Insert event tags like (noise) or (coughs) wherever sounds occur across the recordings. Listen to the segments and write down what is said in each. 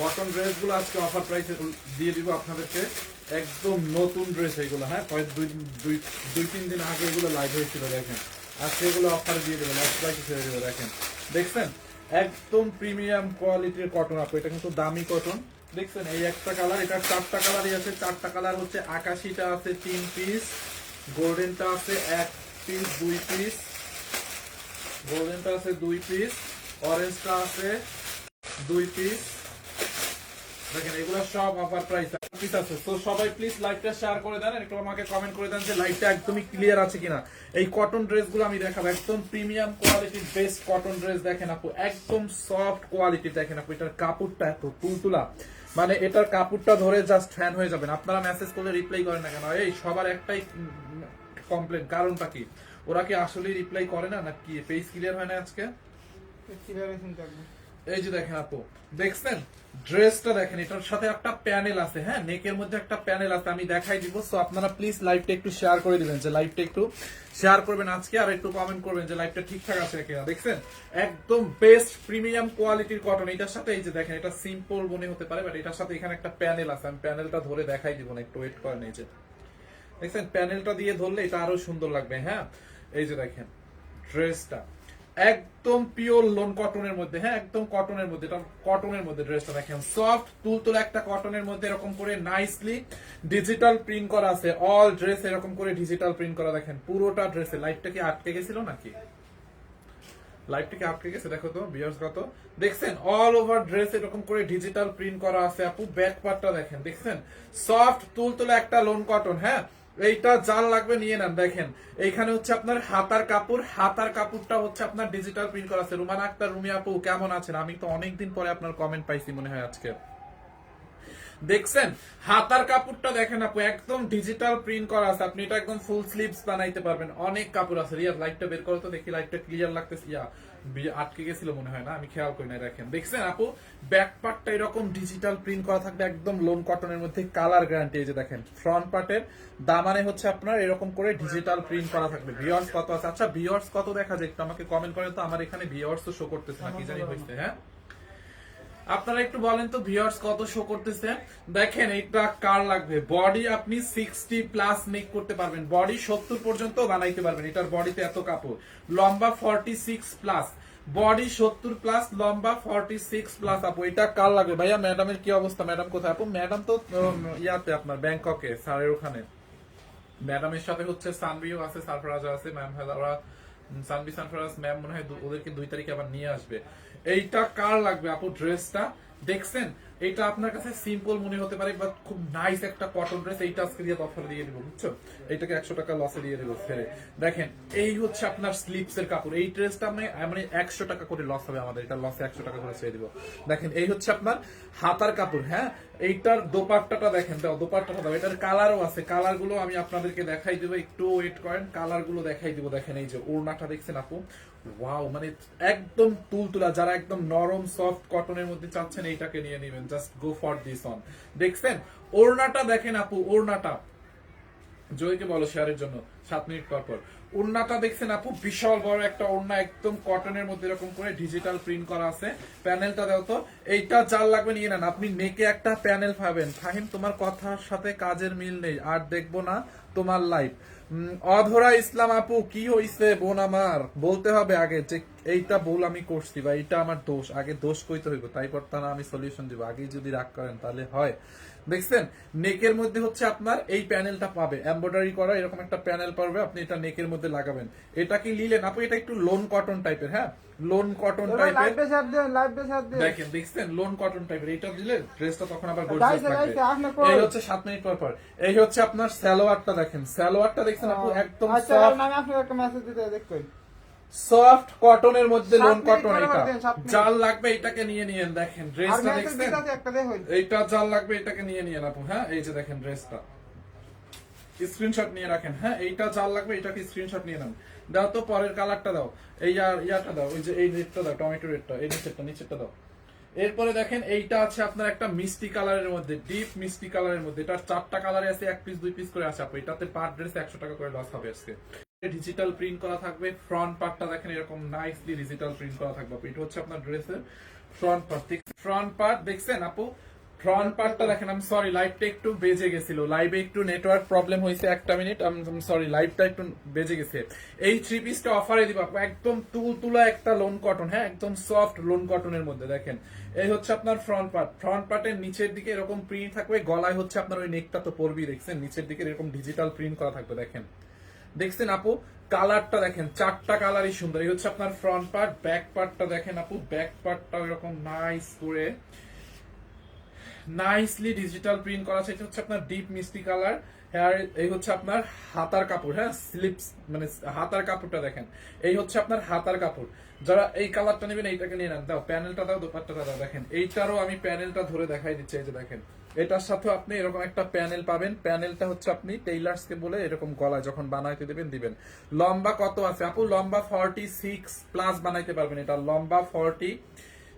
Cotton ড্রেসগুলো আজকে offer প্রাইসে দিয়ে দিব আপনাদেরকে। একদম নতুন ড্রেস এগুলো হ্যাঁ? দুই দুই দুই, তিন দিন আগে এগুলো লাইভ হয়েছিল, দেখেন। আজকে এগুলো অফার দিয়ে দেবেন লাস্ট প্রাইসে ছেড়ে দেবো দেখেন। দেখছেন? একদম প্রিমিয়াম কোয়ালিটির কটন আপু, এটা কিন্তু দামি কটন দেখছেন? এই একটা কালার এটা চারটা কালারই আছে। চারটা কালার হচ্ছে আকাশিটা আছে তিন পিস গোল্ডেনটা আছে এক পিস দুই পিস গোল্ডেনটা আছে দুই পিস অরেঞ্জটা আছে দুই পিস দেখেন, এগুলো সব প্রাইস আছে। তো সবাই প্লিজ শেয়ার করে দেন একটু আমাকে কমেন্ট করে দেন যে একদমই ক্লিয়ার আছে কিনা। এই কটন ড্রেসগুলো আমি দেখাবো, একদম প্রিমিয়াম কোয়ালিটির বেস্ট কটন ড্রেস দেখেন আপু, একদম সফট কোয়ালিটি দেখেন আপু, এটার কাপড়টা এত তুলতুলা। মানে এটার কাপড়টা ধরে জাস্ট ফ্যান হয়ে যাবেন। আপনারা মেসেজ করলে রিপ্লাই করেন না কেন? এই সবার একটাই কমপ্লেন কারণটা কি? ওরা কি আসলে রিপ্লাই করে না না কি পেজ ক্লিয়ার হয় না আজকে করব এই যে দেখেন আপু, দেখছেন? ড্রেসটা দেখেন, এটার সাথে একটা প্যানেল আছে হ্যাঁ? নেকের মধ্যে একটা প্যানেল আছে, আমি দেখাই দিব। সো আপনারা প্লিজ লাইভটা একটু শেয়ার করে দিবেন, যে লাইভটা একটু শেয়ার করবেন আজকে, আর একটু কমেন্ট করবেন যে লাইভটা ঠিকঠাক আছে কিনা। দেখছেন? একদম বেস্ট প্রিমিয়াম কোয়ালিটির কটন এটার সাথে এই যে দেখেন, এটা সিম্পল মনে হতে পারে বাট এটার সাথে এখানে একটা প্যানেল আছে, আমি প্যানেলটা ধরে দেখাই দিব না, একটু ওয়েট করেন এই যে। দেখছেন? প্যানেলটা দিয়ে ধরলে এটা আরও সুন্দর লাগবে হ্যাঁ? এই যে দেখেন, ড্রেসটা। একদম পিওর লোন কটনের মধ্যে হ্যাঁ একদম কটনের মধ্যে কটনের মধ্যে ড্রেসটা দেখেন। সফট তুলতুলে একটা কটনের মধ্যে এরকম করে নাইসলি ডিজিটাল প্রিন্ট করা আছে। অল ড্রেস এরকম করে ডিজিটাল প্রিন্ট করা, দেখেন, পুরোটা ড্রেসে লাইটটা কি আটকে গেছিল নাকি? লাইভটা কি আটকে গেছে? দেখো তো বিয়ার্স দেখছেন অল ওভার ড্রেস এরকম করে ডিজিটাল প্রিন্ট করা আছে। আপু ব্যাক পার্টটা দেখেন, দেখছেন? সফট তুলতুলে একটা লোন কটন হ্যাঁ? এইটা জাল লাগবে, নিয়ে নেন, দেখেন। এইখানে হচ্ছে আপনার হাতার কাপড়, হাতার কাপড়টা হচ্ছে আপনার ডিজিটাল প্রিন্ট করা আছে। রুমান আক্তার, রুমি আপু, কেমন আছেন? আমি তো অনেকদিন পরে আপনার কমেন্ট পাইছি মনে হয় আজকে। দেখছেন? হাতার কাপড়টা দেখেন আপু, একদম ডিজিটাল প্রিন্ট করা আছে। আপনি এটা একদম ফুল স্লিভস বানাইতে পারবেন। অনেক কাপড় আছে। রিয়া লাইটটা বের করো তো দেখি লাইটটা ক্লিয়ার লাগতেছে। ইয়া আটকে গেছিল মনে হয় না আমি খেয়াল করি না দেখেন। দেখছেন আপু? ব্যাক পার্টটা এরকম ডিজিটাল প্রিন্ট করা থাকবে একদম লোন কটনের মধ্যে কালার গ্যারান্টি এই যে দেখেন ফ্রন্ট পার্টের দামানে হচ্ছে আপনার এরকম করে ডিজিটাল প্রিন্ট করা থাকবে। ভিওর্স কত আছে? আচ্ছা ভিওর্স কত দেখা যায়? একটু আমাকে কমেন্ট করেন তো আমার এখানে ভিওর্স তো শো করতেছে না কি জানি হয়েছে হ্যাঁ? আপনারা একটু বলেন তো ভিউয়ার্স কত শো করতেছে? দেখেন, এটা কার লাগবে? বডি আপনি সিক্সটি প্লাস মেক করতে পারবেন। বডি সত্তর পর্যন্ত বানাইতে পারবেন। এটার বডিতে এত কাপড়। লম্বা ফর্টি সিক্স প্লাস বডি সত্তর প্লাস লম্বা ফর্টি সিক্স প্লাস আপু, এটা কার লাগবে? ভাইয়া ম্যাডামের কি অবস্থা? ম্যাডাম কোথায়? আপু ম্যাডাম তো ইয়াতে আপনার, ব্যাংককে স্যারের ওখানে। ম্যাডামের সাথে হচ্ছে সানভিও আছে সারফরাজা আছে ম্যাম ওরা উম, সানফ্রান্স ম্যাম মনে হয় ওদেরকে দুই তারিখে আবার নিয়ে আসবে। এইটা কার লাগবে? আপু ড্রেসটা? দেখছেন? এটা আপনার কাছে সিম্পল মনে হতে পারে বাট খুব নাইস একটা কটন ড্রেস এইটা আজকে দিয়ে অফার দিয়ে দিব, বুঝছ? এইটাকে একশো টাকা লসে দিয়ে দেবো ফেরে। দেখেন, এই হচ্ছে আপনার স্লিপস এর কাপড়। এই ড্রেসটা মানে মানে একশো টাকা করে লস হবে আমাদের, এটা লসে একশো টাকা করে ছেড়ে দিব। দেখেন, এই হচ্ছে আপনার হাতার কাপড় হ্যাঁ? এইটার দোপাট্টাটা দেখেন, দাও দোপাট্টাটা দাও এটার কালারও আছে। কালারগুলো আমি আপনাদেরকে দেখাই দেবো, একটু ওয়েট করেন কালারগুলো দেখাই দিব, দেখেন এই যে ওড়নাটা দেখছেন আপু? ওয়াও মানে একদম তুলতুলা, যারা একদম নরম সফট কটনের মধ্যে চাচ্ছেন, এইটাকে নিয়ে নেবেন। Just go for this one দেখছেন? ওড়নাটা দেখেন আপু, ওড়নাটা। জয়কে বলো শেয়ারের জন্য, সাত মিনিট পর পর। ওড়নাটা দেখছেন আপু, বিশাল বড় একটা ওড়না একদম কটনের মধ্যে এরকম করে ডিজিটাল প্রিন্ট করা আছে। প্যানেলটা দাও তো। এইটা জাল লাগবে নিয়ে নেন। আপনি নেকে একটা প্যানেল পাবেন। ফাহিম, তোমার কথার সাথে কাজের মিল নেই। আর দেখব না তোমার লাইফ অধরা ইসলাম আপু, কি হইছে বোন আমার? বলতে হবে আগে যে এইটা ভুল আমি করছি বা এইটা আমার দোষ। আগে দোষ কইতে হইব, তাই পর তা না, আমি সলিউশন দিব। আগে যদি রাগ করেন তাহলে হয়। দেখছেন? নেকের মধ্যে হচ্ছে আপনার এই প্যানেলটা পাবে। এমব্রয়ডারি করা এরকম একটা প্যানেল পাবে আপনি এটা নেকের মধ্যে লাগাবেন। এটা কি নিলেন আপনি এটা একটু লোন কটন টাইপের হ্যাঁ? লোন কটন টাইপের দেখেন দেখছেন? লোন কটন টাইপের এটা দিলে ড্রেসটা তখন আবার গর্জিয়াস লাগবে? এই হচ্ছে সাত মিনিট পর পর। এই হচ্ছে আপনার সালোয়ারটা দেখেন। সালোয়ারটা দেখছেন আপু একদম আচ্ছা সফট আমি আপনাকে একটা মেসেজ দিতে সফট কটনের মধ্যে লোন কটন এটা। জাল লাগবে এটাকে নিয়ে নিয়েন দেখেন ড্রেসটা দেখছেন? এইটা জাল লাগবে এটাকে নিয়ে নিয়েন আপু হ্যাঁ? এই যে দেখেন ড্রেসটা স্ক্রিনশট নিয়ে রাখেন হ্যাঁ? এইটা জাল লাগবে এটাকে স্ক্রিনশট নিয়ে নেন। দাও তো পরের কালারটা দাও। এই আর ইয়াটা দাও ওই যে এই রেডটা দাও টমেটো রেডটা এই নিচেরটা নিচেরটা দাও। এরপরে দেখেন এইটা আছে আপনার একটা মিষ্টি কালারের মধ্যে ডিপ মিষ্টি কালারের মধ্যে। এটার চারটা কালারে আছে এক পিস দুই পিস করে আছে আপু। এটাতে পার ড্রেস একশো টাকা করে লস হবে আজকে। ডিজিটাল প্রিন্ট করা থাকবে ফ্রন্ট পার্টটা দেখেন এরকম নাইসলি ডিজিটাল প্রিন্ট করা থাকবে আপু। এটা হচ্ছে আপনার ড্রেসের ফ্রন্ট পার্ট ফ্রন্ট পার্ট দেখছেন আপু? ফ্রন্ট পার্টটা দেখেন আমি সরি লাইভটা একটু বেজে গেছিল। লাইভে একটু নেটওয়ার্ক প্রবলেম হয়েছে একটা মিনিট আমি সরি লাইভটা একটু বেজে গেছে। এই থ্রি পিসটা অফারে দিব আপু, একদম তুল তুলা একটা লোন কটন হ্যাঁ? একদম সফট লোন কটনের মধ্যে, দেখেন। এই হচ্ছে আপনার ফ্রন্ট পার্ট ফ্রন্ট পার্টের নিচের দিকে এরকম প্রিন্ট থাকবে, গলায় হচ্ছে আপনার ওই নেকটা তো পরবি দেখছেন? নিচের দিকে এরকম ডিজিটাল প্রিন্ট করা থাকবে, দেখেন। দেখছেন আপু, কালারটা দেখেন, চারটা কালারই সুন্দর। এই হচ্ছে আপনার ফ্রন্ট পার্ট ব্যাক পার্টটা দেখেন আপু ব্যাক পার্টটা এরকম নাইস করে নাইসলি ডিজিটাল প্রিন্ট করা আছে। এটা হচ্ছে আপনার ডিপ মিষ্টি কালার হেয়ার এই হচ্ছে আপনার হাতার কাপড় হ্যাঁ? স্লিপস মানে হাতার কাপড়টা দেখেন। এই হচ্ছে আপনার হাতার কাপড়। যারা এই কালারটা নেবেন, এইটাকে নিয়ে নেন। দাও প্যানেলটা দাও দোপাট্টাটা দাও, দেখেন। এইটারও আমি প্যানেলটা ধরে দেখাই দিচ্ছি, এই যে দেখেন। এটার সাথে আপনি এরকম একটা প্যানেল পাবেন। প্যানেলটা হচ্ছে আপনি টেইলার্স কে বলে এরকম গলায় যখন বানাইতে দেবেন, দিবেন। লম্বা কত আছে? আপু, লম্বা ফর্টি সিক্স প্লাস বানাইতে পারবেন এটা। লম্বা ফর্টি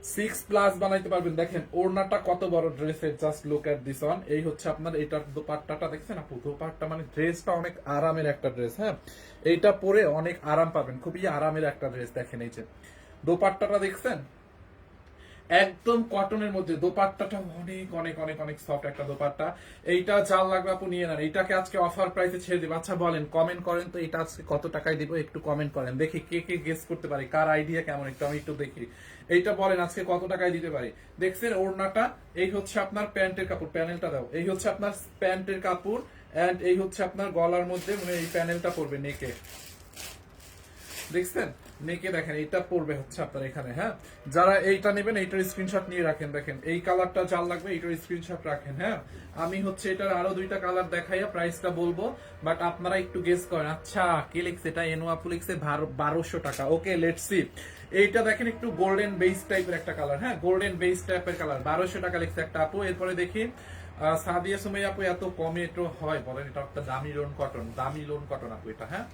সিক্স প্লাস বানাইতে পারবেন। দেখেন, ওড়নাটা কত বড় ড্রেসের just look at this one এই হচ্ছে আপনার, এটার দোপাট্টাটা দেখছেন আপু? দোপাট্টা মানে ড্রেসটা অনেক আরামের একটা ড্রেস হ্যাঁ? এইটা পরে অনেক আরাম পাবেন। খুবই আরামের একটা ড্রেস দেখেন এই যে। দোপাট্টাটা দেখছেন? একদম কটনের মধ্যে। দোপাট্টাটা অনেক অনেক অনেক অনেক সফট একটা দোপাট্টা। এইটা জাল লাগবে আপু, নিয়ে নেন। এটাকে আজকে অফার প্রাইসে ছেড়ে দিব। আচ্ছা বলেন কমেন্ট করেন তো এটা আজকে কত টাকায় দিব, একটু কমেন্ট করেন। দেখি কে কে গেস করতে পারি, কার আইডিয়া কেমন একটু, আমি একটু দেখি। এইটা বলেন, আজকে কত টাকায় দিতে পারি? দেখছেন ওড়নাটা? এই হচ্ছে আপনার প্যান্টের কাপড়, প্যানেলটা দাও। এই হচ্ছে আপনার প্যান্টের কাপড় এন্ড এই হচ্ছে আপনার গলার মধ্যে মানে এই প্যানেলটা পড়বে নেকে। দেখছেন? নেকে দেখেন এটা পড়বে হচ্ছে আপনার এখানে হ্যাঁ? যারা এইটা নেবেন, এইটার স্ক্রিনশট নিয়ে রাখেন, দেখেন। এই কালারটা যার লাগবে, এইটার স্ক্রিনশট রাখেন হ্যাঁ? আমি হচ্ছে এটার আরও দুইটা কালার দেখাইয়া প্রাইসটা বলব বাট আপনারা একটু গেস করেন। আচ্ছা লিখছে এটা? বারোশো টাকা। ওকে লেটস এইটা দেখেন একটু গোল্ডেন বেস টাইপের একটা কালার হ্যাঁ? গোল্ডেন বেস টাইপের কালার বারোশো টাকা লিখছে একটা আপু। এরপরে দেখি সাদিয়া সুমাইয়া আপু এত কমে একটু হয়, বলেন এটা একটা দামি লোন কটন দামি লোন কটন আপু এটা হ্যাঁ?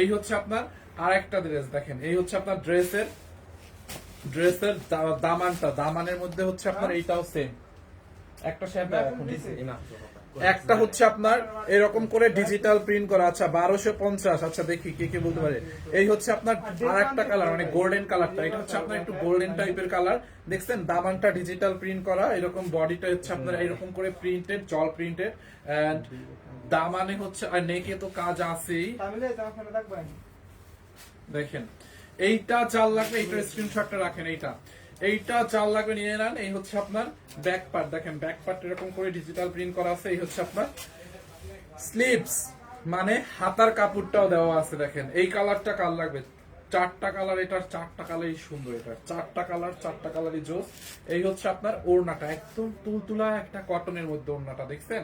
এই হচ্ছে আপনার আর একটা ড্রেস দেখেন। এই হচ্ছে আপনার ড্রেসের ড্রেসের দামানটা। দামানের মধ্যে হচ্ছে আপনার এইটাও সেম একটা একটা হচ্ছে আপনার এরকম করে ডিজিটাল প্রিন্ট করা। আচ্ছা বারোশো পঞ্চাশ। আচ্ছা দেখি কে কে বলতে পারে। এই হচ্ছে আপনার আর একটা কালার মানে গোল্ডেন কালারটা এটা হচ্ছে আপনার একটু গোল্ডেন টাইপের কালার দেখছেন দামানটা ডিজিটাল প্রিন্ট করা। এরকম বডিটা হচ্ছে আপনার এরকম করে প্রিন্টেড জল প্রিন্টেড এন্ড দামানে হচ্ছে আর নেকে তো কাজ আছেই। দেখেন এইটা চাল লাগবে এইটার স্ক্রিনশটটা রাখেন এইটা। এইটা চাল লাগবে নিয়ে নেন এই হচ্ছে আপনার ব্যাক পার্ট দেখেন ব্যাক পার্ট এরকম করে ডিজিটাল প্রিন্ট করা আছে এই হচ্ছে আপনার স্লিভস মানে হাতার কাপড়টাও দেওয়া আছে দেখেন। এই কালারটা কাল লাগবে? চারটা কালার এটার চারটা কালারই সুন্দর এটা চারটা কালার চারটা কালারই জোস। এই হচ্ছে আপনার ওড়নাটা একদম তুলতুলা একটা কটনের মধ্যে ওড়নাটা দেখছেন?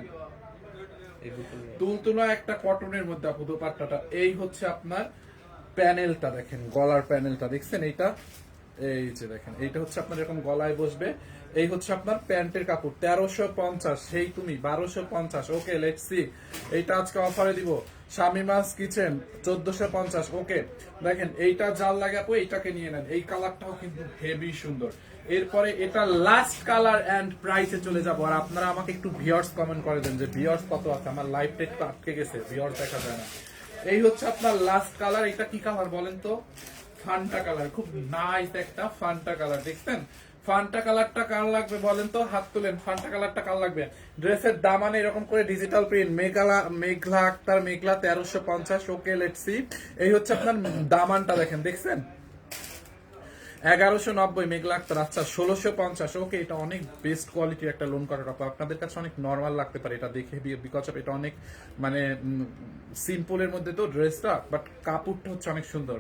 তুলতুলা একটা কটনের মধ্যে আপু, দোপাট্টাটা। এই হচ্ছে আপনার প্যানেলটা দেখেন, গলার প্যানেলটা, দেখছেন এইটা? এই যে দেখেন, এইটা হচ্ছে আপনার এরকম গলায় বসবে, এই হচ্ছে আপনার প্যান্টের কাপড়, তেরোশো পঞ্চাশ, সেই তুমি, বারোশো পঞ্চাশ। ওকে লেটসি এইটা আজকে অফারে দিব। শামিমাস কিচেন চোদ্দশো পঞ্চাশ। ওকে, দেখেন, এইটা জাল লাগে আপু, এইটাকে নিয়ে নেন। এই কালারটাও কিন্তু হেভি সুন্দর। এরপরে এটা লাস্ট কালার এন্ড প্রাইসে চলে যাব। আর আপনারা আমাকে একটু ভিউয়ার্স কমেন্ট করে দেন যে ভিউয়ার্স কত আছে? আমার লাইফটা একটু আটকে গেছে ভিউয়ার্স দেখা যায় না। এই হচ্ছে আপনার লাস্ট কালার এটা কি কালার বলেন তো? ফান্টা কালার খুব নাইস একটা ফান্টা কালার দেখছেন? ফান্টা কালারটা কার লাগবে বলেন তো? হাত তুলেন ফান্টা কালারটা কার লাগবে? ড্রেসের দামানে এরকম করে ডিজিটাল প্রিন্ট মেঘলা মেঘলা আক্তার, মেঘলা তেরোশো পঞ্চাশ ওকে লেটসি এই হচ্ছে আপনার দামানটা দেখেন, দেখছেন? এগারোশো নব্বই মেঘলা আক্তার আচ্ছা ষোলোশো পঞ্চাশ ওকে এটা অনেক বেস্ট কোয়ালিটির একটা লোন করার কাপড় আপনাদের কাছে অনেক নর্মাল লাগতে পারে এটা দেখে বিকজ অফ এটা অনেক মানে সিম্পলের মধ্যে তো ড্রেসটা বাট কাপড়টা হচ্ছে অনেক সুন্দর।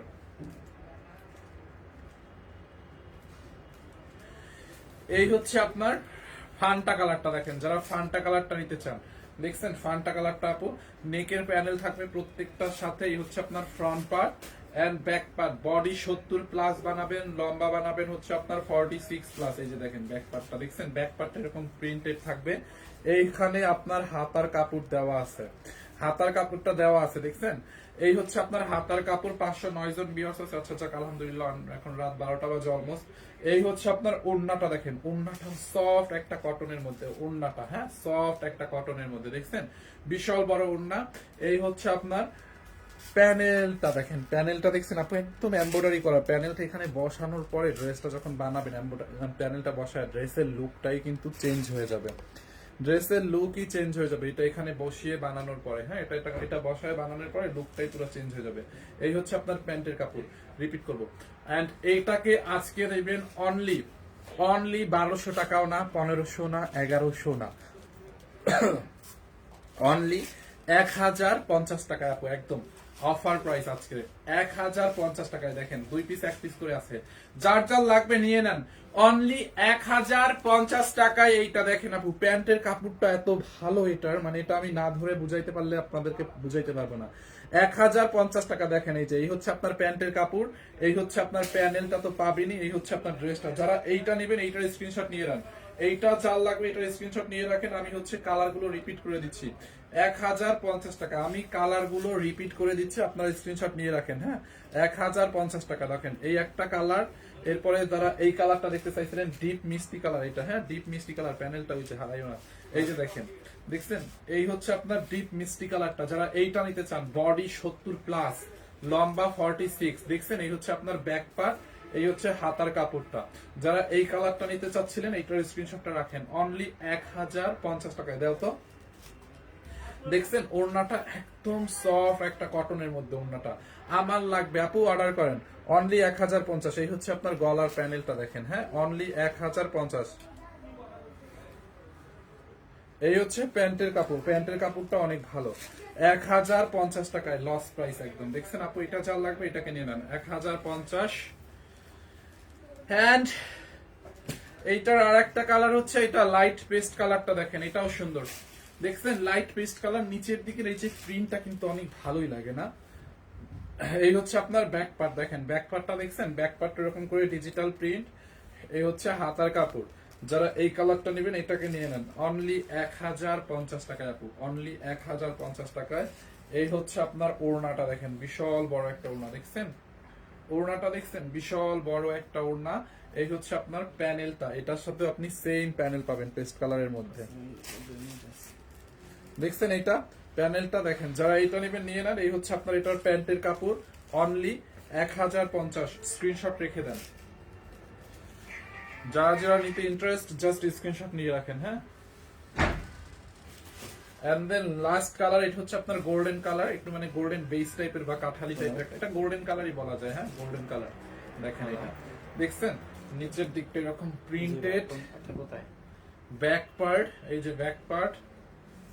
এই হচ্ছে আপনার ফান্টা কালারটা দেখেন, যারা ফান্টা কালারটা নিতে চান। দেখছেন ফান্টা কালারটা আপু নেকের প্যানেল থাকবে প্রত্যেকটার সাথে, এই হচ্ছে আপনার front part and back part body সত্তর প্লাস বানাবেন, লম্বা বানাবেন হচ্ছে আপনার ফর্টি সিক্স প্লাস এই যে দেখেন ব্যাক পার্টটা দেখছেন? ব্যাক পার্টটা এরকম প্রিন্টেড থাকবে। এইখানে আপনার হাতার কাপড় দেওয়া আছে। হাতার কাপড়টা দেওয়া আছে, দেখছেন? এই হচ্ছে আপনার হাতার কাপড় পাঁচশো নয় জন বিয়ার্স আছে। আচ্ছা আচ্ছা আলহামদুলিল্লাহ, এখন রাত বারোটা বাজে অলমোস্ট এই হচ্ছে আপনার ওড়নাটা দেখেন, ওড়নাটা সফট একটা কটনের মধ্যে, ওড়নাটা হ্যাঁ? সফট একটা কটনের মধ্যে, দেখছেন? বিশাল বড় ওড়না। এই হচ্ছে আপনার প্যানেলটা দেখেন, প্যানেলটা দেখছেন আপনি একদম এমব্রয়ডারি করা। প্যানেলটা এখানে বসানোর পরে ড্রেসটা যখন বানাবেন প্যানেলটা বসায় ড্রেসের লুকটাই কিন্তু চেঞ্জ হয়ে যাবে। ড্রেসের লুকই চেঞ্জ হয়ে যাবে। এটা এখানে বসিয়ে বানানোর পরে হ্যাঁ? এটা এটা এটা বসায় বানানোর পরে লুকটাই পুরো চেঞ্জ হয়ে যাবে। এই হচ্ছে আপনার প্যান্টের কাপড়। রিপিট করব। এন্ড এইটাকে আজকে দেবেন অনলি অনলি বারোশো টাকাও না, পনেরোশো না, এগারোশো না। (coughs) অনলি এক হাজার পঞ্চাশ টাকা আপু, একদম। অফার প্রাইস আজকে। এক হাজার পঞ্চাশ টাকায় দেখেন, দুই পিস এক পিস করে আছে। যার যার লাগবে নিয়ে নেন। অনলি এক হাজার পঞ্চাশ টাকায় এইটা দেখেন আপু, প্যান্টের কাপড়টা এত ভালো এটার মানে এটা আমি না ধরে বুঝাইতে পারলে আপনাদেরকে বুঝাইতে পারব না। এক হাজার পঞ্চাশ টাকা দেখেন, এই যে, এই হচ্ছে আপনার প্যান্টের কাপড়, এই হচ্ছে আপনার প্যানেলটা তো পাবেনই, এই হচ্ছে আপনার ড্রেসটা। যারা এইটা নেবেন, এইটার স্ক্রিনশট নিয়ে নেন। এইটা চাল লাগবে এটা স্ক্রিনশট নিয়ে রাখেন, আমি হচ্ছে কালারগুলো রিপিট করে দিচ্ছি। এক হাজার পঞ্চাশ টাকা। আমি কালারগুলো রিপিট করে দিচ্ছি, আপনার স্ক্রিনশট নিয়ে রাখেন হ্যাঁ? এক হাজার পঞ্চাশ টাকা, দেখেন, এই একটা কালার এরপরে যারা এই কালারটা দেখতে চাইছিলেন ডিপ মিষ্টি কালার এটা হ্যাঁ? ডিপ মিষ্টি কালার প্যানেলটা হচ্ছে হারাই না এই যে দেখেন, দেখছেন? এই হচ্ছে আপনার ডিপ মিষ্টি কালারটা যারা এইটা নিতে চান বডি সত্তর প্লাস লম্বা ফর্টি সিক্স দেখছেন? এই হচ্ছে আপনার ব্যাক পার্ট এই হচ্ছে হাতার কাপড়টা। যারা এই কালারটা নিতে চাচ্ছিলেন, এইটার স্ক্রিনশটটা রাখেন। অনলি এক হাজার পঞ্চাশ টাকায়, দেও তো। দেখছেন, ওড়নাটা একদম সফট একটা কটনের মধ্যে ওড়নাটা। আমার লাগবে, আপু অর্ডার করেন। অনলি এক হাজার পঞ্চাশ, এই হচ্ছে আপনার গলার প্যানেলটা দেখেন হ্যাঁ? অনলি এক হাজার পঞ্চাশ। এই হচ্ছে প্যান্টের কাপড়। প্যান্টের কাপড়টা অনেক ভালো। এক হাজার পঞ্চাশ টাকায় লস প্রাইস একদম। দেখছেন, আপু, এটা চাল লাগবে এটাকে নিয়ে নেন। এক হাজার পঞ্চাশ অ্যান্ড এইটার আর একটা কালার হচ্ছে এটা লাইট পেস্ট কালারটা দেখেন, এটাও সুন্দর। দেখছেন লাইট পেস্ট কালার নিচের দিকের এই যে প্রিন্টটা কিন্তু অনেক ভালোই লাগে না? এই হচ্ছে আপনার ব্যাক পার্ট দেখেন ব্যাক পার্টটা দেখছেন? ব্যাক পার্ট এরকম করে ডিজিটাল প্রিন্ট এই হচ্ছে হাতার কাপড়। যারা এই কালারটা নেবেন, এটাকে নিয়ে নেন। অনলি এক হাজার পঞ্চাশ টাকায় আপু অনলি এক হাজার পঞ্চাশ টাকায়। এই হচ্ছে আপনার ওড়নাটা দেখেন, বিশাল বড় একটা ওড়না, দেখছেন? ওড়নাটা দেখছেন? বিশাল বড় একটা ওড়না। এই হচ্ছে আপনার প্যানেলটা। এটার সাথে আপনি সেম প্যানেল পাবেন পেস্ট কালারের মধ্যে। দেখছেন এটা প্যানেলটা দেখেন। যারা এটা নেবেন, নিয়ে নেন। এই হচ্ছে আপনার এটার প্যান্টের কাপড়। অনলি এক হাজার পঞ্চাশ। স্ক্রিনশট রেখে দেন। যারা যারা নিতে ইন্টারেস্ট জাস্ট স্ক্রিনশট নিয়ে রাখেন হ্যাঁ? এন্ড দেন লাস্ট কালার এটা হচ্ছে আপনার গোল্ডেন কালার একটু মানে গোল্ডেন বেস টাইপের বা কাঠালি টাইপের এটা গোল্ডেন কালারই বলা যায় হ্যাঁ? গোল্ডেন কালার দেখেন এটা। দেখছেন? নিচের দিকটা এরকম প্রিন্টেড কোথায়? ব্যাক পার্ট এই যে ব্যাক পার্ট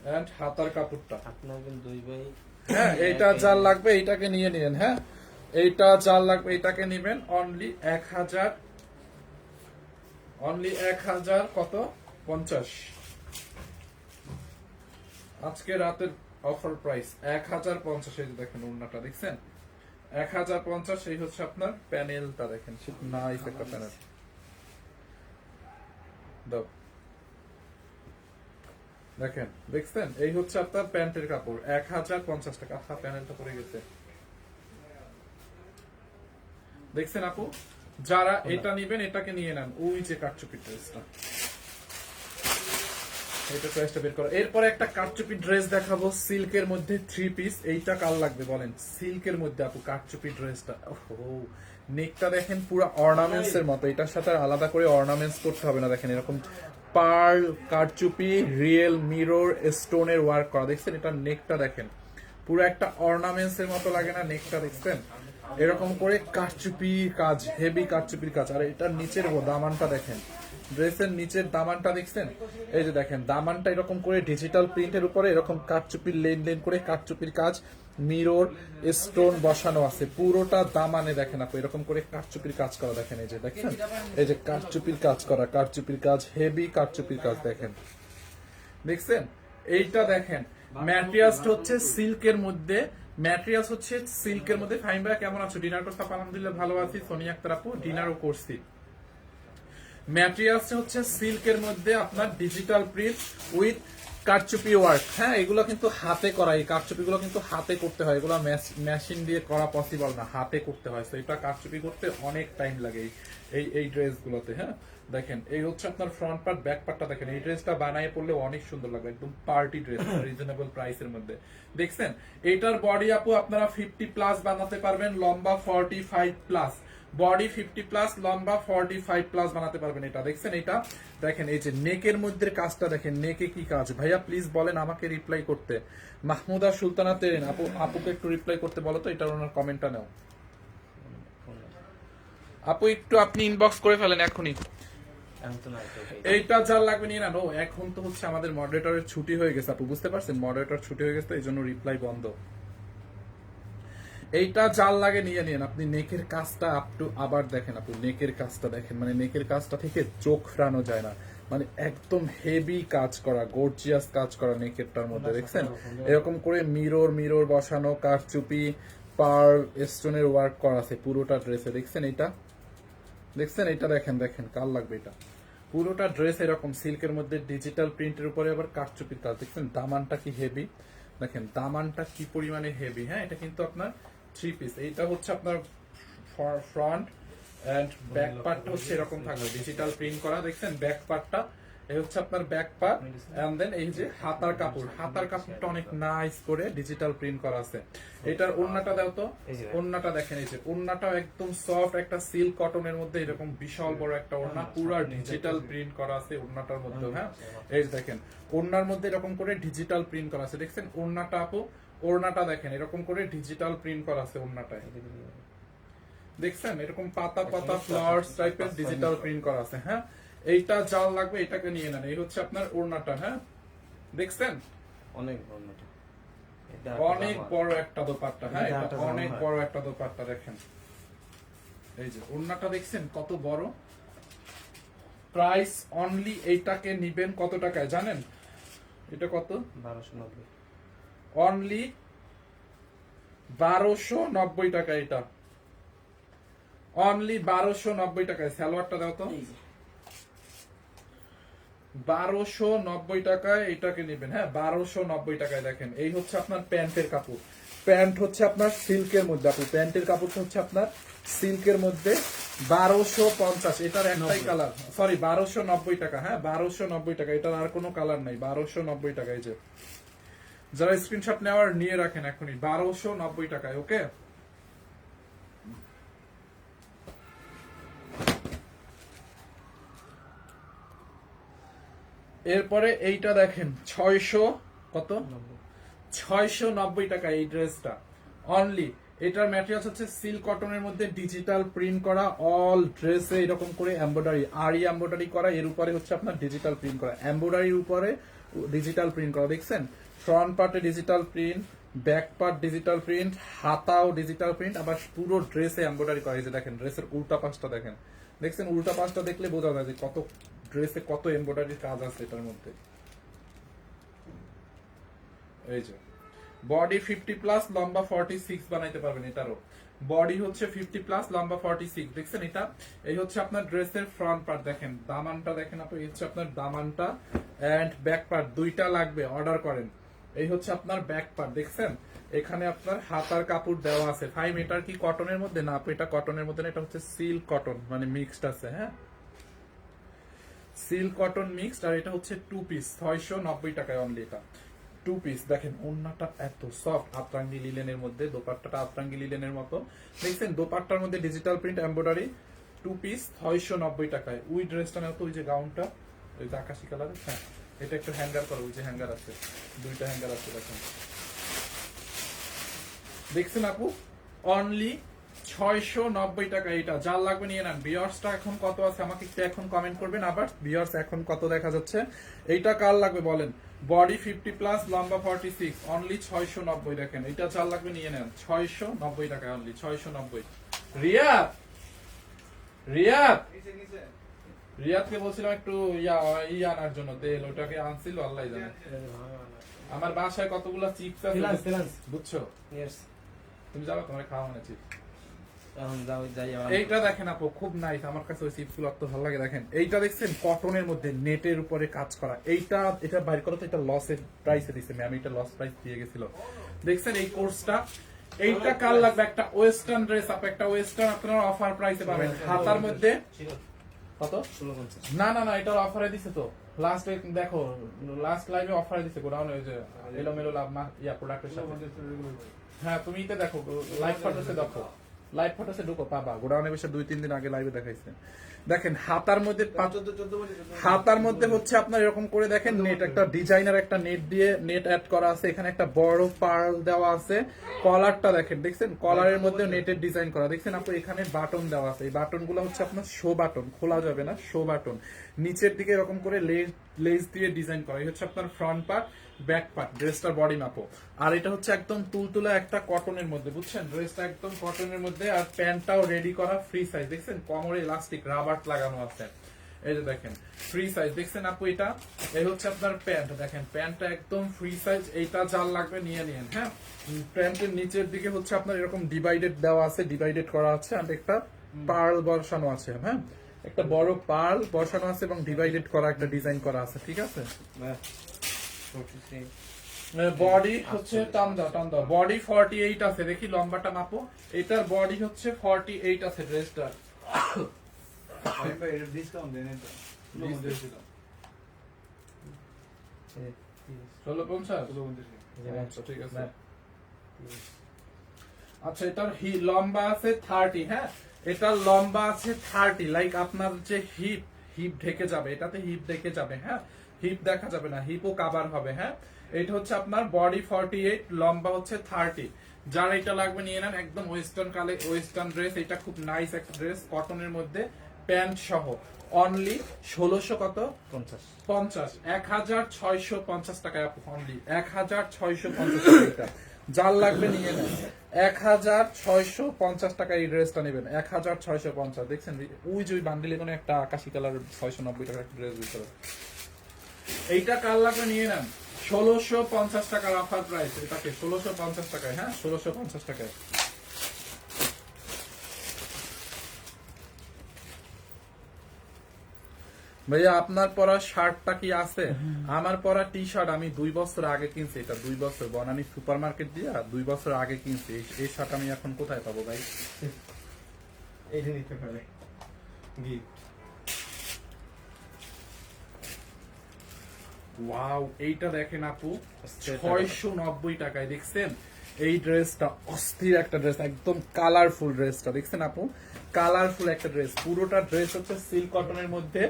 এন্ড হাতার কাপড়টা। আপনার দুই ভাই হ্যাঁ এইটা যার লাগবে এইটাকে নিয়ে নিন হ্যাঁ? এইটা যার লাগবে এটাকে নেবেন অনলি এক হাজার অনলি এক হাজার কত? পঞ্চাশ। আজকে রাতের অফার প্রাইস এক হাজার পঞ্চাশ এই দেখেন ওড়নাটা দেখছেন? এক হাজার পঞ্চাশ এই হচ্ছে আপনার প্যানেলটা দেখেন। নাইস একটা প্যানেল। দাও। দেখেন দেখছেন? এই হচ্ছে আপনার প্যান্টের কাপড় এক হাজার পঞ্চাশ টাকা। আহা প্যানেলটা পরে গেছে। দেখছেন আপু? যারা এটা নিবেন এটাকে নিয়ে নেন। ওই যে কাটচুপি ড্রেসটা। এটা প্রাইসটা বের করো। এরপরে একটা কাটচুপি ড্রেস দেখাবো, সিল্কের মধ্যে থ্রি পিস এইটা কাল লাগবে বলেন? সিল্কের মধ্যে আপু কাটচুপি ড্রেসটা ও নেকটা দেখেন পুরো অর্নামেন্টস এর মতো। এটার সাথে আলাদা করে অর্নামেন্টস করতে হবে না, দেখেন এরকম পার্ল কারচুপি রিয়েল মিরর স্টোনের ওয়ার্ক করা। দেখছেন এটা নেকটা দেখেন। পুরো একটা অর্নামেন্টস এর মতো লাগে না নেকটা দেখছেন? এরকম করে কারচুপি কাজ হেভি কারচুপির কাজ। আর এটার নিচের দামানটা দেখেন। ড্রেসের নিচের দামানটা দেখছেন? এই যে দেখেন, দামানটা এরকম করে ডিজিটাল প্রিন্টের উপরে এরকম কাঠচুপির লেন লেন করে কাঠচুপির কাজ মিরর স্টোন বসানো আছে। পুরোটা দামানে দেখেন আপু, এরকম করে কাঠচুপির কাজ করা দেখেন এই যে, দেখেন? এই যে কাঠচুপির কাজ করা, কাঠচুপির কাজ হেভি কাঠচুপির কাজ দেখেন। দেখছেন? এইটা দেখেন ম্যাটেরিয়ালস হচ্ছে সিল্কের মধ্যে, ম্যাটেরিয়ালস হচ্ছে সিল্কের মধ্যে। ফাইন ভাই কেমন আছো? ডিনার করতে আলহামদুলিল্লাহ ভালো আছি। সোনিয়া আক্তার আপু ডিনারও করছি। ম্যাটেরিয়ালস হচ্ছে সিল্কের মধ্যে আপনার ডিজিটাল প্রিন্ট উইথ কারচুপি ওয়ার্ক হ্যাঁ এগুলো কিন্তু হাতে করা এই কারচুপি গুলো কিন্তু হাতে করতে হয়। এগুলো মেশিন দিয়ে করা পসিবল না হাতে করতে হয়। তো এটা কারচুপি করতে অনেক টাইম লাগে এই- এই এই ড্রেস গুলোতে হ্যাঁ? দেখেন এই হচ্ছে আপনার ফ্রন্ট পার্ট ব্যাক পার্টটা দেখেন। এই ড্রেসটা বানায় পড়লে অনেক সুন্দর লাগবে একদম পার্টি ড্রেস রিজনেবল প্রাইসের মধ্যে। দেখছেন? এটার বডি আপু আপনারা ফিফটি প্লাস বানাতে পারবেন লম্বা forty five plus body fifty plus লম্বা ফর্টি ফাইভ প্লাস বানাতে পারবেন এটা। দেখছেন এটা? দেখেন এই যে নেকের মধ্যে কাজটা দেখেন নেকে কি কাজ? ভাইয়া প্লিজ বলেন আমাকে রিপ্লাই করতে। মাহমুদা সুলতানা তেরিন আপু আপুকে একটু রিপ্লাই করতে বলো তো এটা ওনার কমেন্টটা নাও। আপু একটু আপনি ইনবক্স করে ফেলেন এখনই এইটা যার লাগবে নিয়ে না নো এখন তো হচ্ছে আমাদের মডারেটরের ছুটি হয়ে গেছে আপু বুঝতে পারছেন? মডারেটর ছুটি হয়ে গেছে এই জন্য রিপ্লাই বন্ধ। এইটা জাল লাগে নিয়ে নিন আপনি নেকের কাজটা আপ টু আবার দেখেন আপু নেকের কাজটা দেখেন। মানে নেকের কাজটা থেকে চোখ ফেরানো যায় না। মানে একদম হেভি কাজ করা গর্জিয়াস কাজ করা নেকেরটার মধ্যে দেখছেন? এরকম করে মিরর মিরর বসানো কারচুপি পার স্টোনের ওয়ার্ক করা আছে পুরোটা ড্রেসে দেখছেন এটা দেখছেন? এটা দেখেন দেখেন কার লাগবে এটা পুরোটা ড্রেস এরকম সিল্কের মধ্যে ডিজিটাল প্রিন্টের উপরে আবার কারচুপির কাজ। দেখছেন? দামানটা কি হেভি দেখেন দামানটা কি পরিমাণে হেভি হ্যাঁ এটা কিন্তু আপনার থ্রি পিস এইটা হচ্ছে আপনার ফ্রন্ট এন্ড ব্যাক পার্টটা হচ্ছে এরকম থাকবে। ডিজিটাল প্রিন্ট করা দেখছেন? ব্যাক পার্টটা এই হচ্ছে আপনার ব্যাক পার্ট এন্ড দেন এই যে হাতার কাপড় হাতার কাপড়টা অনেক নাইস করে ডিজিটাল প্রিন্ট করা আছে। এটার ওন্নাটা দাও তো। ওন্নাটা দেখেন এই যে ওন্নাটাও একদম সফট একটা সিল্ক কটনের মধ্যে এরকম বিশাল বড় একটা ওন্না পুরা ডিজিটাল প্রিন্ট করা আছে ওন্নাটার মধ্যে হ্যাঁ? এই দেখেন ওন্নার মধ্যে এরকম করে ডিজিটাল প্রিন্ট করা আছে। দেখছেন? ওন্নাটা আপু ওড়নাটা দেখেন এরকম করে ডিজিটাল প্রিন্ট করা আছে ওড়নাটায়। দেখছেন? এরকম পাতা পাতা ফ্লাওয়ার্স টাইপের ডিজিটাল প্রিন্ট করা আছে হ্যাঁ? এইটা জাল লাগবে এটাকে নিয়ে নেন। এই হচ্ছে আপনার ওড়নাটা হ্যাঁ? দেখছেন? অনেক বড় অনেক বড় একটা দোপাট্টা হ্যাঁ? এটা অনেক। বড় একটা দোপাট্টা দেখেন। এই যে ওড়নাটা দেখছেন? কত বড়? প্রাইস অনলি এইটাকে নিবেন কত টাকায় জানেন? এটা কত? বারোশো নব্বই। অনলি বারোশো নব্বই টাকা এটা। অনলি বারোশো নব্বই টাকায়। সালোয়ারটা দাও তো। বারোশো নব্বই টাকায় এটাকে নেবেন হ্যাঁ? বারোশো নব্বই টাকায় দেখেন। এই হচ্ছে আপনার প্যান্টের কাপড়। প্যান্ট হচ্ছে আপনার সিল্কের মধ্যে। আপু প্যান্টের কাপড়টা হচ্ছে আপনার সিল্কের মধ্যে বারোশো পঞ্চাশ। এটার একটাই কালার। সরি বারোশো নব্বই টাকা হ্যাঁ? বারোশো নব্বই টাকা। এটার আর কোনো কালার নাই। বারোশো নব্বই টাকা এই যে। যারা স্ক্রিনশট নেওয়ার নিয়ে রাখেন এখনই বারোশো নব্বই টাকায় ওকে এরপরে এইটা দেখেন ছয়শো কত? ছয়শো নব্বই টাকা এই ড্রেসটা। অনলি এটার ম্যাটেরিয়াল হচ্ছে সিল্ক কটনের মধ্যে ডিজিটাল প্রিন্ট করা অল ড্রেসে এরকম করে এমব্রয়ডারি আরি এমব্রয়ডারি করা এর উপরে হচ্ছে আপনার ডিজিটাল প্রিন্ট করা। এমব্রয়ডারির উপরে ডিজিটাল প্রিন্ট করা, দেখছেন? ফ্রন্ট পার্টে digital print back part digital print হাতাও digital print আবার পুরো ড্রেসে এমব্রয়ডারি করা যে দেখেন ড্রেসের উল্টা পাশটা দেখেন। দেখছেন, উল্টা পাশটা দেখলে বোঝা যায় যে কত ড্রেসে কত এমব্রয়ডারির কাজ আছে এটার মধ্যে। এই যে। বডি ফিফটি প্লাস লম্বা ফর্টি সিক্স বানাইতে পারবেন এটারও। বডি হচ্ছে ফিফটি প্লাস লম্বা ফর্টি সিক্স দেখছেন এটা? এই হচ্ছে আপনার ড্রেসের ফ্রন্ট পার্ট দেখেন। দামানটা দেখেন আপনি হচ্ছে আপনার দামানটা এন্ড ব্যাক পার্ট দুইটা লাগবে অর্ডার করেন। এই হচ্ছে আপনার ব্যাক পার্ট দেখছেন? এখানে আপনার হাতার কাপড় দেওয়া আছে। ফাইভ মিটার কি কটনের মধ্যে? না আপনি এটা কটনের মধ্যে না, এটা হচ্ছে সিল্ক কটন মানে মিক্সড আছে হ্যাঁ? সিল্ক কটন মিক্সড আর এটা হচ্ছে টু পিস ছয়শো নব্বই টাকায় অনলি এটা। টু পিস দেখেন ওন্নাটা এত সফট আতরাঙ্গি লিলেনের মধ্যে, দোপাট্টাটা আতরাঙ্গি লিলেনের মতো। দেখছেন, দোপাট্টার মধ্যে digital print embroidery two piece ছয়শো নব্বই টাকায়। ওই ড্রেসটা না তো, ওই যে গাউনটা ওই যে আকাশি কালার হ্যাঁ এটা একটু হ্যাঙ্গার করো ওই যে হ্যাঙ্গার আছে, দুইটা হ্যাঙ্গার আছে, দেখেন। দেখছেন আপু? অনলি ছয়শো নব্বই টাকা এটা, যার লাগবে নিয়ে নেন। বিয়ার্সটা এখন কত আছে, আমাকে একটু এখন কমেন্ট করবেন আবার। বিয়ার্স এখন কত দেখা যাচ্ছে? এইটা কার লাগবে বলেন? বডি ফিফটি প্লাস লম্বা ফর্টি সিক্স অনলি ছয়শো নব্বই দেখেন। এটা লাগবে নিয়ে নেন। ছয়শো নব্বই টাকা অনলি ছয়শো নব্বই। রিয়াদ! রিয়াদ! রিয়াদকে বলছিলাম একটু ইয়া ই আনার জন্য তেল। ওটাকে আনছিল আল্লাহ জানে। আমার বাসায় কতগুলো চিপস আছে. বুঝছ? তুমি যাবে তোমার খাওয়া মানে চিপস এখন যাও যাই আমার এইটা দেখেন আপু খুব নাইস আমার কাছে ওই ভালো লাগে দেখেন। এইটা দেখছেন কটনের মধ্যে নেটের উপরে কাজ করা। এইটা এটা বাইর করা তো এটা লসের প্রাইসে দিছে ম্যাম এটা লস প্রাইস দিয়ে গেছিল। দেখছেন এই কোর্সটা এইটা কাল লাগবে? একটা ওয়েস্টার্ন ড্রেস আপ একটা ওয়েস্টার্ন আপনারা অফার প্রাইসে পাবেন। হাতার মধ্যে? কত? না না না এটা অফারে দিছে তো। লাস্ট দেখো লাস্ট লাইভে অফারে দিছে গোডাউন ওই যে এলোমেলো লাভ মা- ইয়া প্রোডাক্টের সাথে। হ্যাঁ তুমি এটা দেখো লাইভ ফটোসে দেখো। লাইভ ফটোসে ঢুকো পাবা। গোডাউনে বসে দুই তিন দিন আগে লাইভে দেখাইছে। দেখেন হাতার মধ্যে হাতার মধ্যে হচ্ছে আপনার এরকম করে দেখেন নেট একটা ডিজাইনার একটা নেট দিয়ে নেট অ্যাড করা আছে। এখানে একটা বড় পার্ল দেওয়া আছে। কলারটা দেখেন দেখছেন? কলারের মধ্যে নেটের ডিজাইন করা। দেখছেন আপনি এখানে বাটন দেওয়া আছে। এই বাটনগুলো হচ্ছে আপনার শো বাটন খোলা যাবে না শো বাটন নিচের দিকে এরকম করে লেস লেস দিয়ে ডিজাইন করা। এই হচ্ছে আপনার ফ্রন্ট পার্ট ব্যাক পার্ট ড্রেসটার বডি মাপো আর এটা হচ্ছে একদম তুলতুলা একটা কটনের মধ্যে বুঝছেন? ড্রেসটা একদম কটনের মধ্যে আর প্যান্টটাও রেডি করা ফ্রি সাইজ দেখছেন? কোমরে ইলাস্টিক রাবার লাগানো আছে। এই যে দেখেন ফ্রি সাইজ দেখছেন আপু এটা? এই হচ্ছে আপনার প্যান্ট দেখেন প্যান্টটা একদম ফ্রি সাইজ এইটা যার লাগবে নিয়ে নিন হ্যাঁ? প্যান্টের নিচের দিকে হচ্ছে আপনার এরকম ডিভাইডেড দেওয়া আছে ডিভাইডেড করা আছে আর একটা পার্ল বসানো আছে হ্যাঁ? একটা বড় পার্ল বসানো আছে এবং ডিভাইডেড করা একটা ডিজাইন করা আছে ঠিক আছে? বডি হচ্ছে টান দাও টান দাও। বডি ফর্টি এইট আছে দেখি লম্বাটা মাপো। এটার বডি হচ্ছে ফর্টি এইট আছে ড্রেসটার ষোলো পঞ্চাশ আচ্ছা, ঠিক আছে। আচ্ছা এটার হি লম্বা আছে থার্টি হ্যাঁ? এটার লম্বা আছে থার্টি লাইক আপনার যে হিপ হিপ ঢেকে যাবে এটাতে হিপ ঢেকে যাবে হ্যাঁ? হিপ দেখা যাবে না হিপও কাভার হবে হ্যাঁ? এটা হচ্ছে আপনার বডি ফর্টি এইট লম্বা হচ্ছে থার্টি যার এটা লাগবে নিয়ে নেন একদম ওয়েস্টার্ন কালে ওয়েস্টার্ন ড্রেস এটা খুব নাইস একটা ড্রেস কটনের মধ্যে প্যান্ট সহ। অনলি ষোলোশো কত? পঞ্চাশ। পঞ্চাশ। এক হাজার ছয়শো পঞ্চাশ টাকায় অনলি এক হাজার ছয়শো পঞ্চাশ টাকা যার লাগবে নিয়ে নেন এক হাজার ছয়শো পঞ্চাশ টাকা এই ড্রেসটা নেবেন এক হাজার ছয়শো পঞ্চাশ। দেখছেন ওই যে ওই বান্ডিলে কোনো একটা আকাশি কালার ছয়শো নব্বই টাকার একটা ড্রেস ভিতরে এইটা কার লাগবে নিয়ে নেন? ষোলোশো পঞ্চাশ টাকার অফার প্রাইস এটাকে ষোলোশো পঞ্চাশ টাকায় হ্যাঁ? ষোলোশো পঞ্চাশ টাকায়। ভাইয়া আপনার পরা শার্টটা কি আছে? আমার পরা টি শার্ট আমি দুই বছর আগে কিনছি এটা দুই বছর বনানি সুপার মার্কেট দিয়ে দুই বছর আগে কিনছি। এই- এই শার্ট আমি এখন কোথায় পাবো ভাই? এইটা নিতে পারে। গিফট। ওয়াও এইটা দেখেন আপু। ছয়শো নব্বই টাকায় দেখছেন? এই ড্রেসটা অস্থির একটা ড্রেস একদম কালারফুল ড্রেসটা দেখছেন আপু? কালারফুল একটা ড্রেস পুরোটা ড্রেস হচ্ছে সিল্ক কটনের মধ্যে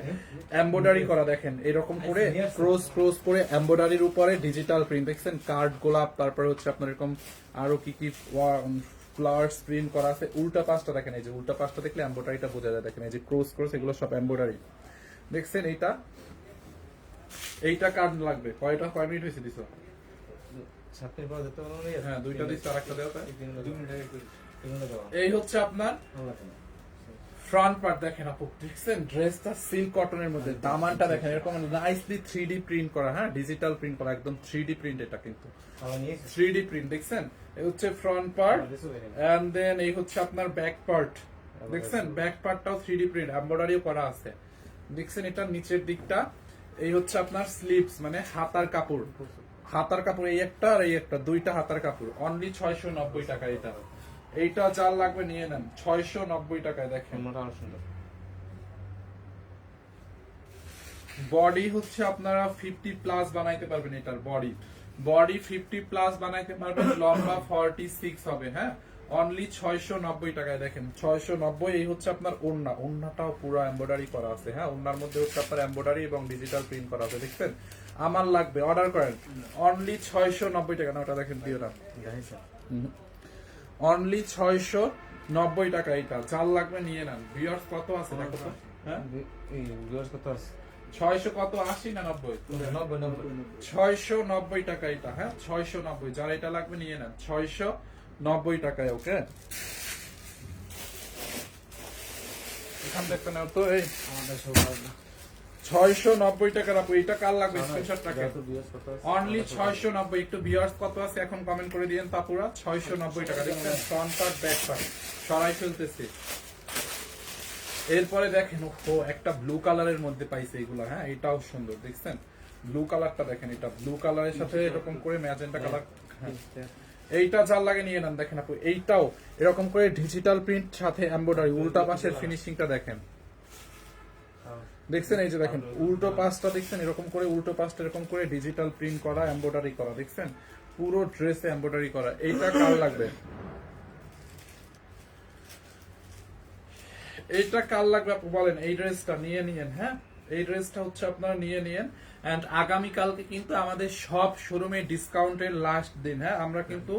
করা দেখেন এরকম করে ক্রস ক্রস করে এমব্রয়ডারির উপরে ডিজিটাল প্রিন্ট দেখছেন? কার্ড গোলাপ তারপরে হচ্ছে আপনার এরকম আরও কি কি ফ্লাওয়ার্স প্রিন্ট করা আছে উল্টা পাঁচটা দেখেন এই যে উল্টা পাঁচটা দেখলে এমব্রয়ডারিটা বোঝা যায় দেখেন এই যে ক্রস ক্রস এগুলো সব এমব্রয়ডারি দেখছেন এইটা? এইটা কার্ড লাগবে। কয়টা? কয় মিনিট হয়েছে দিছো? হ্যাঁ দুইটা দিচ্ছে আর একটা দেওয়া এই দুই মিনিট আগে তিনটা এই হচ্ছে আপনার। ফ্রন্ট পার্ট দেখেন আপু। দেখছেন? ড্রেসটা সিল্ক কটনের মধ্যে। দামানটা দেখেন এরকম নাইসলি থ্রি ডি প্রিন্ট করা হ্যাঁ? ডিজিটাল প্রিন্ট করা একদম থ্রি ডি প্রিন্ট এটা কিন্তু। থ্রি ডি প্রিন্ট দেখছেন? এই হচ্ছে ফ্রন্ট পার্ট. এন্ড দেন এই হচ্ছে আপনার ব্যাক পার্ট দেখছেন? ব্যাক পার্টটাও থ্রি ডি প্রিন্ট এমব্রয়ডারিও করা আছে। দেখছেন এটা নিচের দিকটা এই হচ্ছে আপনার স্লিভস মানে হাতার কাপড়। হাতার কাপড় এই একটা আর এই একটা দুইটা হাতার কাপড়। অনলি ছয়শো নব্বই টাকা এটা এইটা যার লাগবে নিয়ে নেন। ছয়শো নব্বই টাকায় দেখেন। বডি হচ্ছে আপনারা ফিফটি প্লাস বানাইতে পারবেন এটার বডি বডি ফিফটি প্লাস বানাইতে পারবেন লম্বা ফর্টি সিক্স হবে হ্যাঁ? অনলি ছয়শো নব্বই টাকায় দেখেন ছয়শো নব্বই এই হচ্ছে আপনার ওন্না ওন্নাটাও পুরো এম্বয়ডারি করা আছে হ্যাঁ? ওন্নার মধ্যে হচ্ছে আপনার এম্বয়ডারি এবং ডিজিটাল প্রিন্ট করা আছে দেখছেন? আমার লাগবে অর্ডার করেন। অনলি ছয়শো নব্বই টাকা না ওটা দেখেন দিও। না অনলি ছয়শো নব্বই টাকা এটা যার লাগবে নিয়ে নেন। ভিউয়ার্স কত আছে দেখো তো হ্যাঁ? ভিউয়ার্স কত আছে ছয়শো কত আশি না নব্বই? নব্বই নব্বই। ছয়শো নব্বই টাকা এটা হ্যাঁ? ছয়শো নব্বই যার এটা লাগবে নিয়ে নেন। ছয়শো নব্বই টাকায় ওকে? এখান দেখতে নাও তো এই। ছয়শো নব্বই টাকার আপু এটা কার লাগবে টাকা? অনলি ছয়শো নব্বই একটু ভিউয়ার্স কত আছে এখন কমেন্ট করে দিয়েন তাপুরা? ছয়শো নব্বই টাকা দেখছেন ফ্রন্ট পার্ট ব্যাক পার্ট সরাই ফেলতেছি। এরপরে দেখেন ও একটা ব্লু কালারের মধ্যে পাইছে এগুলো হ্যাঁ এটাও সুন্দর দেখছেন? ব্লু কালারটা দেখেন এটা ব্লু কালারের সাথে এরকম করে ম্যাজেন্টা কালার হ্যাঁ। এইটা যার লাগে নিয়ে নেন দেখেন আপু এইটাও এরকম করে ডিজিটাল প্রিন্ট সাথে এমব্রয়ডারি উল্টা পাশের ফিনিশিংটা দেখেন। দেখছেন এই যে দেখেন উল্টো পাশটা দেখছেন এরকম করে উল্টো পাশটা এরকম করে ডিজিটাল প্রিন্ট করা এমব্রয়ডারি করা দেখছেন? পুরো ড্রেসে এমব্রয়ডারি করা এইটা কার লাগবে? এইটা কার লাগবে আপু বলেন এই ড্রেসটা নিয়ে নিয়েন হ্যাঁ? এই ড্রেসটা হচ্ছে আপনারা নিয়ে নিয়েন এন্ড আগামীকালকে কিন্তু আমাদের সব শোরুমে ডিসকাউন্টের লাস্ট দিন হ্যাঁ? আমরা কিন্তু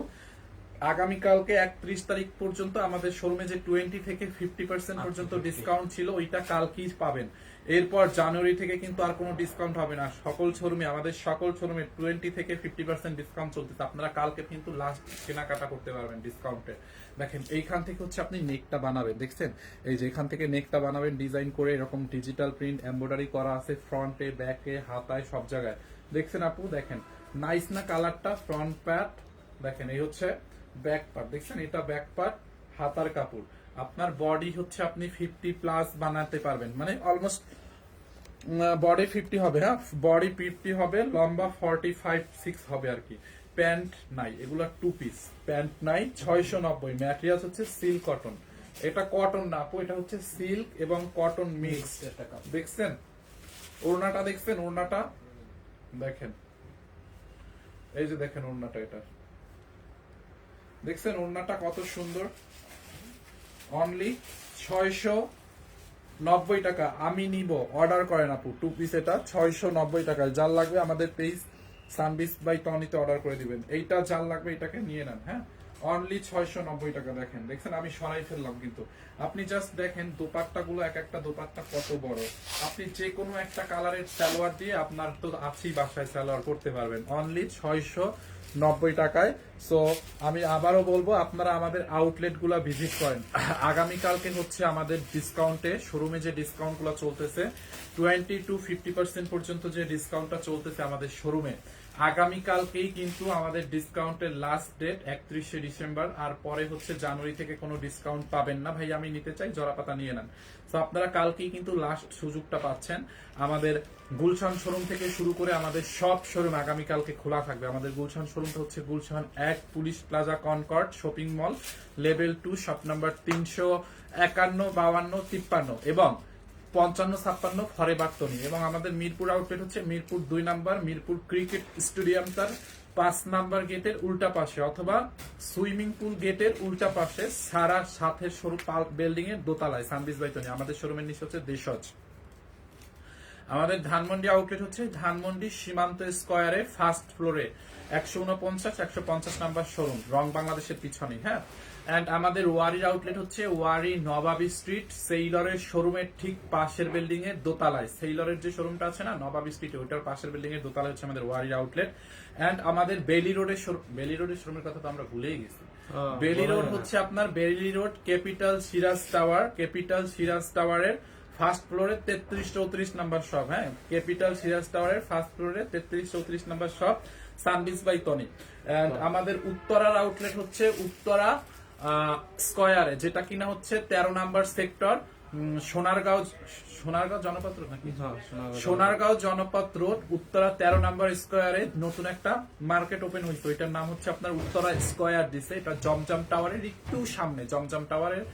আগামীকালকে একত্রিশ তারিখ পর্যন্ত আমাদের শোরুমে যে টোয়েন্টি থেকে ফিফটি পার্সেন্ট পর্যন্ত ডিসকাউন্ট ছিল ওইটা কালকেই পাবেন। এরপর জানুয়ারি থেকে কিন্তু আর কোনো ডিসকাউন্ট হবে না। সকল শোরুমে আমাদের সকল শোরুমে টোয়েন্টি থেকে ফিফটি পার্সেন্ট ডিসকাউন্ট চলতেছে। আপনারা কালকে কিন্তু লাস্ট কেনাকাটা করতে পারবেন ডিসকাউন্টে দেখেন, এইখান থেকে হচ্ছে আপনি নেকটা বানাবেন, দেখছেন? এই যে এখান থেকে নেকটা বানাবেন ডিজাইন করে এরকম ডিজিটাল প্রিন্ট এমব্রয়ডারি করা আছে ফ্রন্টে ব্যাকে হাতায়, সব জায়গায়। দেখছেন আপু? দেখেন নাইস না কালারটা ফ্রন্ট প্যাট দেখেন, এই হচ্ছে ব্যাক পার্ট দেখছেন? এটা ব্যাক পার্ট হাতার কাপড়। আপনার বডি হচ্ছে আপনি ফিফটি প্লাস বানাতে পারবেন। মানে অলমোস্ট বডি ফিফটি হবে হ্যাঁ? বডি ফিফটি হবে লম্বা ফর্টি ফাইভ সিক্স হবে আর কি। প্যান্ট নাই এগুলো টু পিস প্যান্ট নাই ছয়শো নব্বই। ম্যাটেরিয়াল হচ্ছে সিল্ক কটন এটা কটন না আপু এটা হচ্ছে সিল্ক এবং কটন মিক্স দেখছেন? ওড়নাটা দেখছেন? ওড়নাটা? দেখেন। এই যে দেখেন ওড়নাটা এটা। দেখছেন ওড়নাটা কত সুন্দর? অনলি ছয়শো নব্বই টাকা। আমি নিব। অর্ডার করেন আপু। টু পিস এটা, ছয়শো নব্বই টাকায় যার লাগবে আমাদের পেজ সানবিস বাই টনিতে অর্ডার করে দিবেন। এইটা যার লাগবে, এটাকে নিয়ে নেন হ্যাঁ? অনলি ছয়শো নব্বই টাকা দেখেন। দেখছেন, আমি সরাই ফেললাম কিন্তু। আপনি জাস্ট দেখেন দোপাট্টা গুলো এক একটা দোপাট্টা কত বড়। আপনি যে কোনো একটা কালারের সালোয়ার দিয়ে আপনার তো আছেই বাসায় সালোয়ার করতে পারবেন। অনলি ছয়শো নব্বই টাকায়। সো আমি আবারও বলব, আপনারা আমাদের আউটলেটগুলা ভিজিট করেন। আগামীকালকে হচ্ছে আমাদের ডিসকাউন্টে শোরুমে যে ডিসকাউন্টগুলো চলতেছে টোয়েন্টি টু ফিফটি পার্সেন্ট পর্যন্ত যে ডিসকাউন্টটা চলতেছে আমাদের শোরুমে আগামীকালকেই কিন্তু আমাদের ডিসকাউন্টের লাস্ট ডেট একত্রিশে ডিসেম্বর, আর পরে হচ্ছে জানুয়ারি থেকে কোনো ডিসকাউন্ট পাবেন না। ভাই, আমি নিতে চাই জরাপাতা নিয়ে নেন। তো আপনারা কালকেই কিন্তু লাস্ট সুযোগটা পাচ্ছেন। আমাদের গুলশান শোরুম থেকে শুরু করে আমাদের সব শোরুম আগামীকালকে খোলা থাকবে। আমাদের গুলশান শোরুমটা হচ্ছে গুলশান এক police plaza Concord shopping mall level two shop number তিনশো একান্ন বাউান্ন তিপ্পান্ন। এবং পঞ্চান্ন ছাপ্পান্ন ফরে বাক্তনি। এবং আমাদের মিরপুর আউটলেট হচ্ছে মিরপুর দুই নাম্বার, মিরপুর ক্রিকেট স্টেডিয়াম তার পাঁচ নাম্বার গেটের উল্টা পাশে, অথবা সুইমিং পুল গেটের উল্টা পাশে, সারা সাথে সরু বিল্ডিং এর দোতলায় সানবিস বাইতনি। আমাদের শোরুমের নিচে হচ্ছে দেশজ। আমাদের ধানমন্ডি আউটলেট হচ্ছে ধানমন্ডি সীমান্ত স্কোয়ারে ফার্স্ট ফ্লোরে একশো উনপঞ্চাশ, একশো পঞ্চাশ নাম্বার শোরুম রং বাংলাদেশের পিছনে হ্যাঁ? এন্ড আমাদের ওয়ারির আউটলেট হচ্ছে ওয়ারি নবাবী স্ট্রিট সেইলরের শোরুমের ঠিক পাশের বিল্ডিং এর দোতলায়। সেইলরের যে শোরুমটা আছে না নবাবী স্ট্রিট ওইটার পাশের বিল্ডিং এর দোতলায় হচ্ছে আমাদের ওয়ারির আউটলেট এন্ড আমাদের বেলি রোডের বেলি রোডের শোরুমের কথা তো আমরা ভুলেই গেছি। বেলি রোড হচ্ছে আপনার Bailey road capital Siraj tower capital Siraj টাওয়ারের ফার্স্ট ফ্লোরে তেত্রিশ চৌত্রিশ নাম্বার শপ হ্যাঁ ক্যাপিটাল সিরাজ টাওয়ারের ফার্স্ট ফ্লোরে তেত্রিশ চৌত্রিশ number shop Sunbis by Tony আমাদের উত্তরার আউটলেট হচ্ছে উত্তরা স্কয়ারে যেটা কিনা হচ্ছে তেরো নাম্বার সেক্টর সোনারগাঁও সোনারগাঁও জনপত্র নাকি? হ্যাঁ, সোনারগাঁও জনপথ রোড উত্তরা তেরো নাম্বার স্কোয়ারে নতুন একটা মার্কেট ওপেন হয়েছে। ওইটার নাম হচ্ছে আপনার উত্তরা স্কোয়ার দিছে। এটা জমজম টাওয়ারের একটু সামনে জমজম টাওয়ারের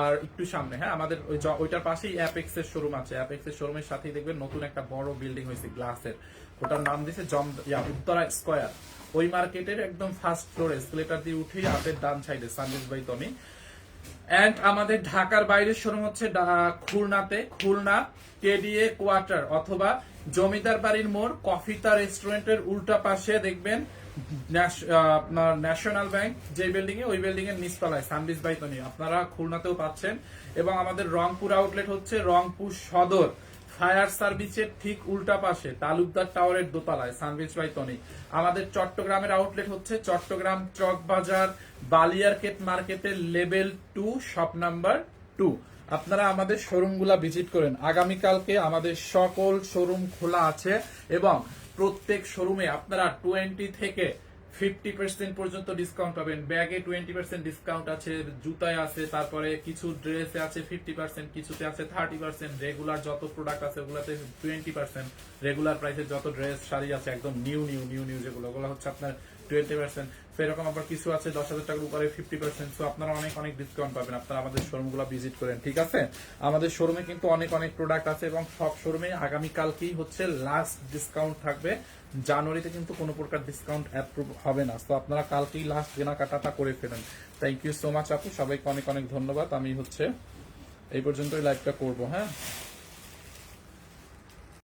আর একটু সামনে হ্যাঁ? আমাদের ওইটার পাশেই অ্যাপেক্স এর শোরুম আছে। অ্যাপেক্স এর শোরুমের সাথেই দেখবেন নতুন একটা বড় বিল্ডিং হয়েছে গ্লাসের ওটার নাম দিছে জম উত্তরা স্কোয়ার। ওই মার্কেটের একদম ফার্স্ট ফ্লোর এসকেলেটার দিয়ে উঠেই হাতের ডান সাইডে সানডেস বাই টমি। এন্ড আমাদের ঢাকার বাইরের শোরুম হচ্ছে খুলনাতে, খুলনা কেডিএ কোয়ার্টার অথবা জমিদার বাড়ির মোড়, কফিতা রেস্টুরেন্টের উল্টা পাশে দেখবেন আপনার ন্যাশনাল ব্যাংক যে বিল্ডিং এ ওই বিল্ডিং এর নিচতলায় সানবিস বাইতনি আপনারা খুলনাতেও পাচ্ছেন। এবং আমাদের রংপুর আউটলেট হচ্ছে রংপুর সদর। ফায়ার সার্ভিসের ঠিক উল্টা পাশে তালুকদার টাওয়ারের দোতলায় সানবিস বাই টনি। আমাদের চট্টগ্রামের আউটলেট হচ্ছে চট্টগ্রাম চক বাজার বালিয়ারকেট মার্কেটের level two shop number two আপনারা আমাদের শোরুমগুলা ভিজিট করেন। আগামীকালকে আমাদের সকল শোরুম খোলা আছে এবং প্রত্যেক শোরুমে আপনারা টোয়েন্টি থেকে ফিফটি পার্সেন্ট পর্যন্ত ডিসকাউন্ট পাবেন। ব্যাগে টোয়েন্টি পার্সেন্ট ডিসকাউন্ট আছে, জুতায় আছে, তারপরে কিছু ড্রেসে আছে ফিফটি পার্সেন্ট কিছুতে আছে থার্টি পার্সেন্ট রেগুলার যত প্রোডাক্ট আছে ওগুলাতে টোয়েন্টি পার্সেন্ট রেগুলার যত ড্রেস শাড়ি আছে, একদম নিউ নিউ নিউ নিউ যেগুলো, ওগুলো হচ্ছে আপনার টোয়েন্টি পার্সেন্ট এরকম আবার কিছু আছে দশ হাজার টাকার উপরে ফিফটি পার্সেন্ট তো আপনারা অনেক অনেক ডিসকাউন্ট পাবেন। আপনারা আমাদের শোরুমগুলো ভিজিট করেন, ঠিক আছে? আমাদের শোরুমে কিন্তু অনেক অনেক প্রোডাক্ট আছে এবং সব শোরুমে আগামীকালকেই হচ্ছে লাস্ট ডিসকাউন্ট থাকবে। জানুয়ারিতে কিন্তু কোনো প্রকার ডিসকাউন্ট অ্যাপ্রুভ হবে না। তো আপনারা কালকেই লাস্ট কেনাকাটাটা করে ফেলেন। থ্যাংক ইউ সো মাচ আপু। সবাইকে অনেক অনেক ধন্যবাদ। আমি হচ্ছে এই পর্যন্তই লাইভটা করব হ্যাঁ?